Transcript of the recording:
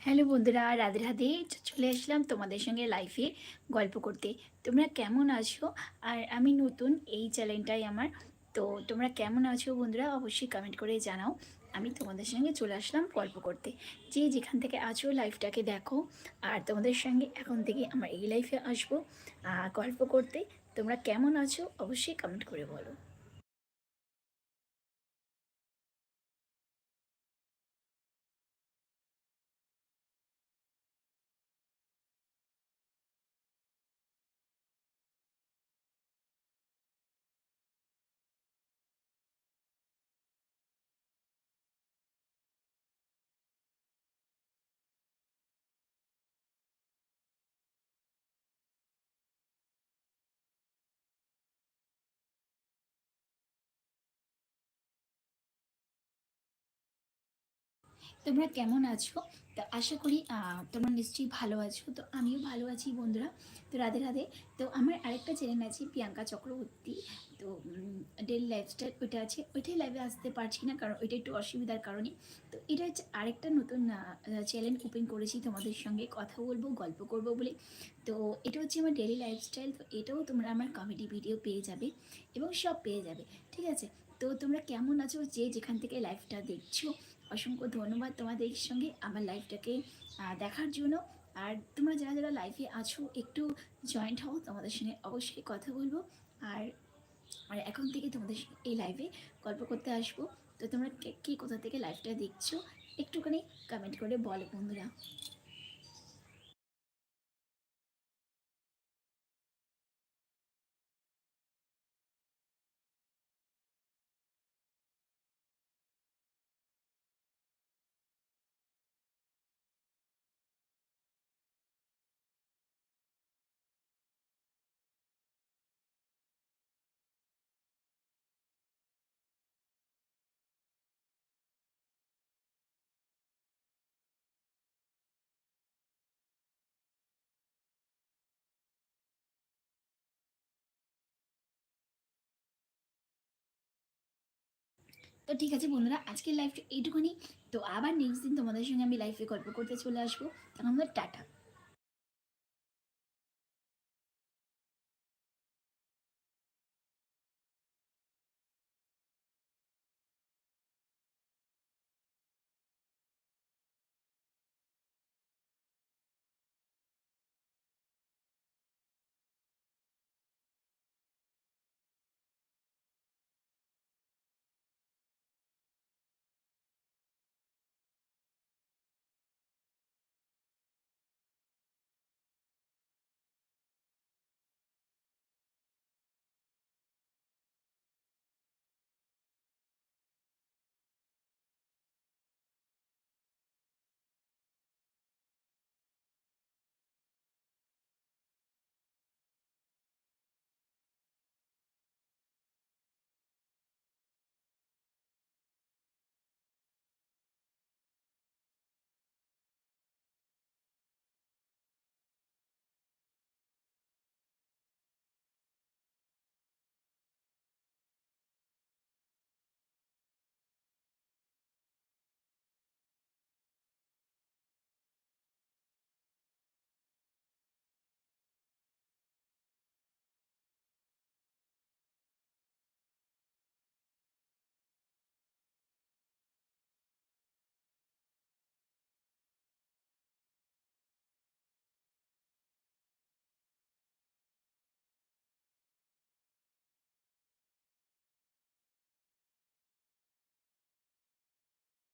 Hello বন্ধুরা, রাধে রাধে। চলে আসলাম তোমাদের সঙ্গে লাইফে গল্প করতে। তোমরা কেমন আছো? আর আমি নতুন এই চ্যানেলটাই আমার। তো তোমরা কেমন আছো বন্ধুরা, অবশ্যই কমেন্ট করে জানাও। আমি তোমাদের সঙ্গে চলে আসলাম গল্প করতে। যে যেখান থেকে আছো লাইফটাকে দেখো। আর তোমাদের সঙ্গে এখন থেকে আমার এই লাইফে আসব গল্প করতে। তোমরা কেমন আছো? অবশ্যই কমেন্ট করে বলো। তোমরা কেমন আছো? তো আশা করি তোমরা নিশ্চয়ই ভালো আছো। তো আমিও ভালো আছি বন্ধুরা। তো রাধে রাধে। তো আমার আরেকটা চ্যানেল আছে প্রিয়াঙ্কা চক্রবর্তী। তো ডেলি লাইফস্টাইল ওইটা আছে। ওইটাই লাইভে আসতে পারছি না কারণ ওইটা একটু অসুবিধার কারণে। তো এটা হচ্ছে আরেকটা নতুন চ্যানেল ওপেন করেছি তোমাদের সঙ্গে। কথা বলব, গল্প করব বলে। তো এটা হচ্ছে আমার ডেলি লাইফস্টাইল তো এটাও তোমরা আমার কমেডি ভিডিও পেয়ে যাবে এবং সব পেয়ে যাবে। ঠিক আছে? তো তোমরা কেমন আছো? যে যেখান থেকে লাইভটা দেখছ? অসংখ্য ধন্যবাদ তোমাদের সঙ্গে আমার লাইফটাকে দেখার জন্য। আর তোমরা যারা যারা লাইফে আছো, একটু জয়েন্ট হও, তোমাদের সঙ্গে অবশ্যই কথা বলব। আর আর এখন থেকে তোমাদের এই লাইভে গল্প করতে আসব। তো তোমরা কে কোথা থেকে লাইভটা দেখছ, একটুখানি কমেন্ট করে বলো বন্ধুরা। তো ঠিক আছে বন্ধুরা, আজকের লাইফটা এইটুকুনি। তো আবার নেক্সট দিন তোমাদের সঙ্গে আমি লাইফে গল্প করতে চলে আসব। তখন আমাদের টাটা।